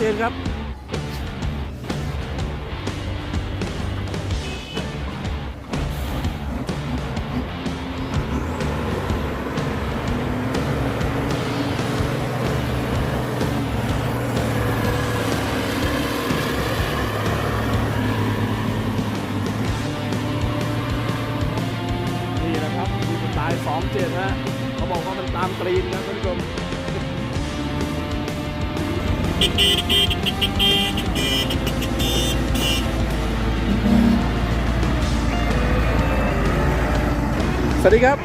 ชัดเจนครับ สวัสดีครับ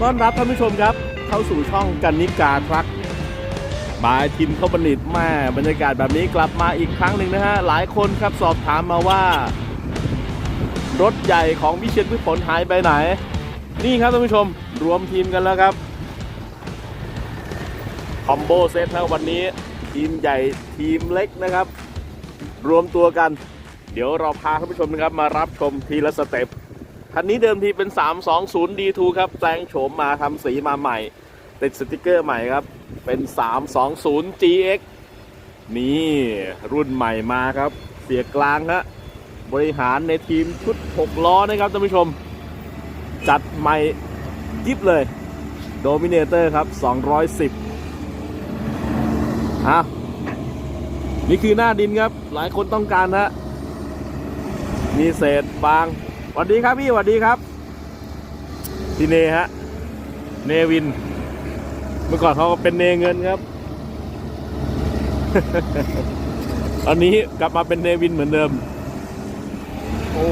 ต้อนรับท่านผู้ชมครับ เข้าสู่ช่องกันนิกาทรัคบายทินเขาบันิตแม่บรรยากาศแบบนี้กลับมาอีกครั้งหนึ่งนะฮะ หลายคนครับสอบถามมาว่า รถใหญ่ของวิเชียนพืชผลหายไปไหน นี่ครับท่านผู้ชมรวมทีมกันแล้วครับ คอมโบเซตนะวันนี้ ทีมใหญ่ทีมเล็กนะครับ รวมตัวกัน เดี๋ยวเราพาท่านผู้ชมนะครับมารับชมทีละสเต็ปคันนี้เดิมทีเป็น 320 D2 ครับแปลงโฉมมาทำสีมาใหม่ ติดสติกเกอร์ใหม่ครับ เป็น 320 GX นี่รุ่นใหม่มาครับ เสียกลางฮะบริหารในทีมชุด 6 ล้อนะครับท่านผู้ชม จัดใหม่ยิบเลย โดมิเนเตอร์ครับ 210 อะนี่คือหน้าดินครับ หลายคนต้องการฮะมีเศษบางสวัสดีครับพี่สวัสดีครับพี่เนฮะ เนวิน เมื่อก่อนเขาเป็นเนเงินครับ ตอนนี้กลับมาเป็นเนวินเหมือนเดิม โอ้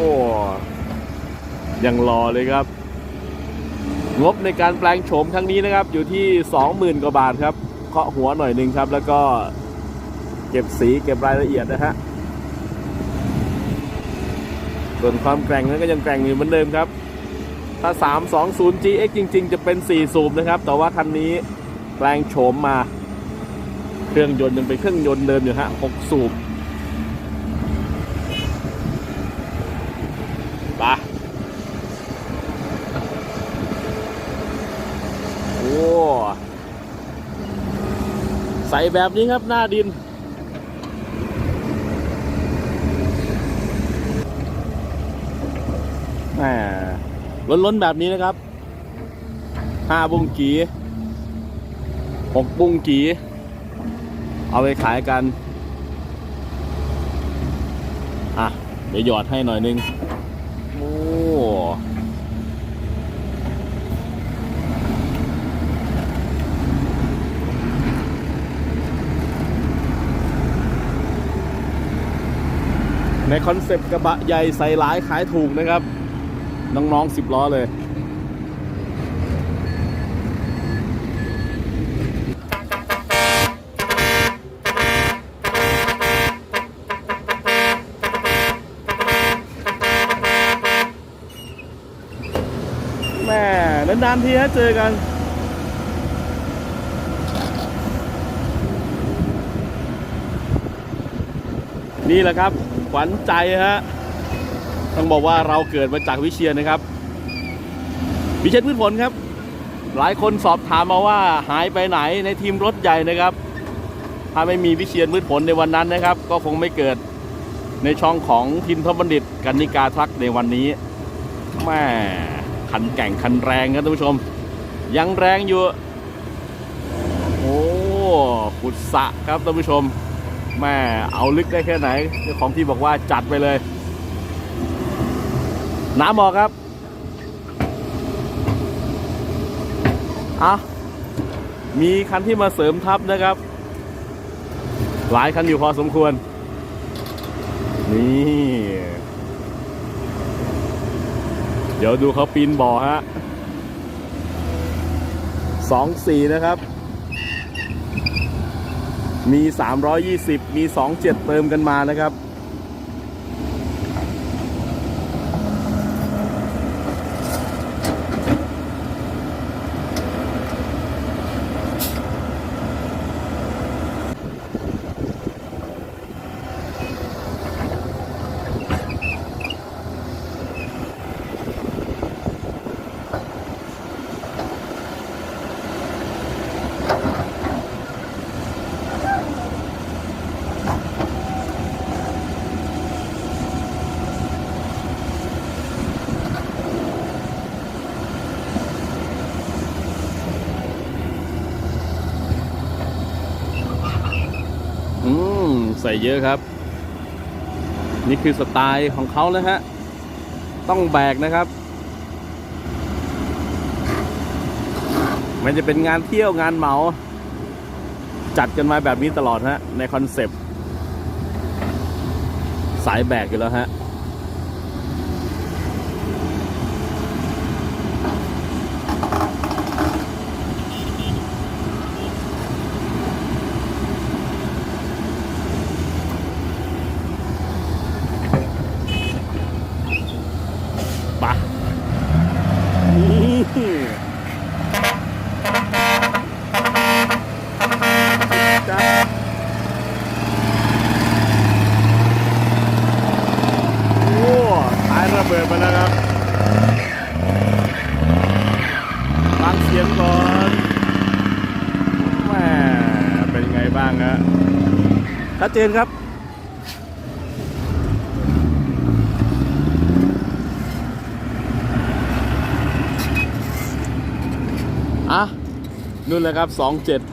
ยังรอเลยครับ งบในการแปลงโฉมครั้งนี้นะครับ อยู่ที่ 20,000 กว่าบาทครับ เคาะหัวหน่อยหนึ่งครับ แล้วก็เก็บสีเก็บรายละเอียดนะฮะส่วนความแกร่งนั้นก็ยังแกร่งอยู่เหมือนเดิมครับ ถ้า 320 GX จริง ๆ จะเป็น 4 สูบนะครับ แต่ว่าคันนี้แปลงโฉมมา เครื่องยนต์ยังเป็นเครื่องยนต์เดิมอยู่ฮะ 6 สูบ ปะโอ้ ใส่ แบบนี้ครับหน้าดินแหมล้นแบบนี้นะครับห้าบุ้งกีหกบุ้งกีเอาไปขายกัน อะ เดี๋ยวหยอดให้หน่อยนึง โอ้ ในคอนเซปต์กระบะใหญ่ใส่หลายขายถูกนะครับ น้องๆสิบล้อเลยแม่นานๆทีฮะเจอกัน นี่แหละครับ ขวัญใจฮะต้องบอกว่าเราเกิดมาจากวิเชียนนะครับ วิเชียนพืชผลครับ หลายคนสอบถามมาว่าหายไปไหนในทีมรถใหญ่นะครับ ถ้าไม่มีวิเชียนพืชผลในวันนั้นนะครับ ก็คงไม่เกิดในช่องของทินทบัณฑิตกันนิกาทักในวันนี้แม่คันแก่งคันแรงครับท่านผู้ชม ยังแรงอยู่ โอ้ขุดสะครับท่านผู้ชม แม่เอาลึกได้แค่ไหนเจ้าของที่บอกว่าจัดไปเลย น้ำออกครับอะมีคันที่มาเสริมทัพนะครับ หลายคันอยู่พอสมควร นี่ เดี๋ยวดูเขาปีนบ่อฮะสองสี่นะครับ มี 320 มี 27 เติมกันมานะครับ ใส่เยอะครับ นี่คือสไตล์ของเขาเลยฮะ ต้องแบกนะครับ มันจะเป็นงานเที่ยวงานเหมา จัดกันมาแบบนี้ตลอดฮะ ในคอนเซปต์ สายแบกอยู่แล้วฮะ ปะนี่จ้าโอ้ท้ายระ เบิดมาแล้วครับฟังเสียงก่อนแหม่เป็นไงบ้างฮะชัดเจนครับอะนู่นเลยครับ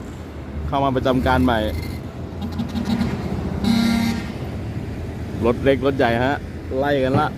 27 เข้ามาประจำการใหม่ รถเล็ก รถใหญ่ฮะ ไล่กันละ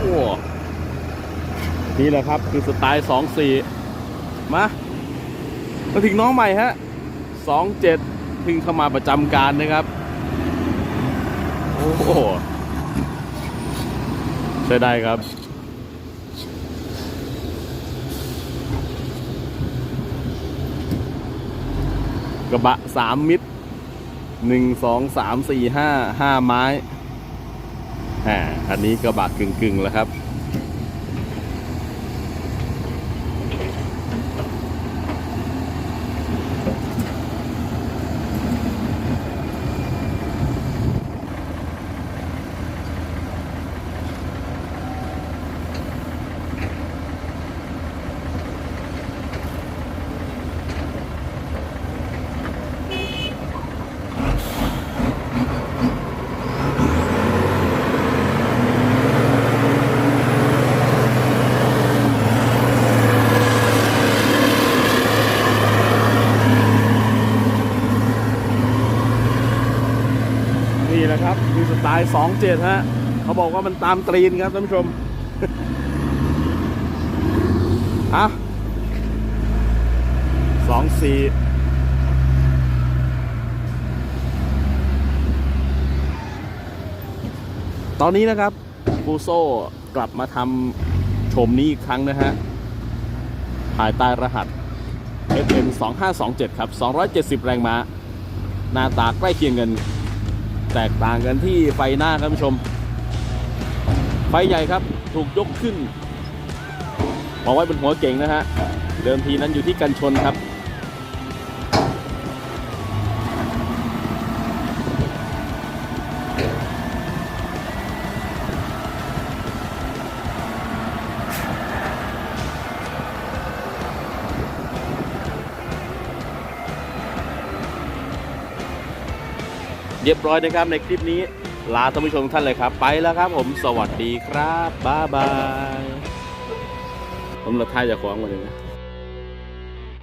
โอ้ นี่แหละครับ คือสไตล์2 4มามาถึงน้องใหม่ฮะ2 7เจ็ดพิ่งเข้ามาประจำการนะครับ โอ้โหใช้ได้ครับกระบะ3มิตร1 2 3 4 5 5ไม้อ่าอันนี้กระบะกึ่งกึ่งๆแล้วครับ ครับคือสไตล์27ฮะเขาบอกว่ามันตามตรีนครับท่านผู้ชมอะสองสี่ตอนนี้นะครับบูโซกลับมาทำโฉมนี้อีกครั้งนะฮะภายใต้รหัส FM 2527 ครับ 270 แรงม้า หน้าตาใกล้เคียงกัน แตกต่างกันที่ไฟหน้าครับผู้ชม ไฟใหญ่ครับถูกยกขึ้นมองไว้บนหัวเก่งนะฮะ เดิมทีนั้นอยู่ที่กันชนครับ เรียบร้อยนะครับในคลิปนี้ ลาท่านผู้ชมท่านเลยครับ ไปแล้วครับผมสวัสดีครับ บ๊ายบาย ผมละท้ายจะขวางมาเลยนะ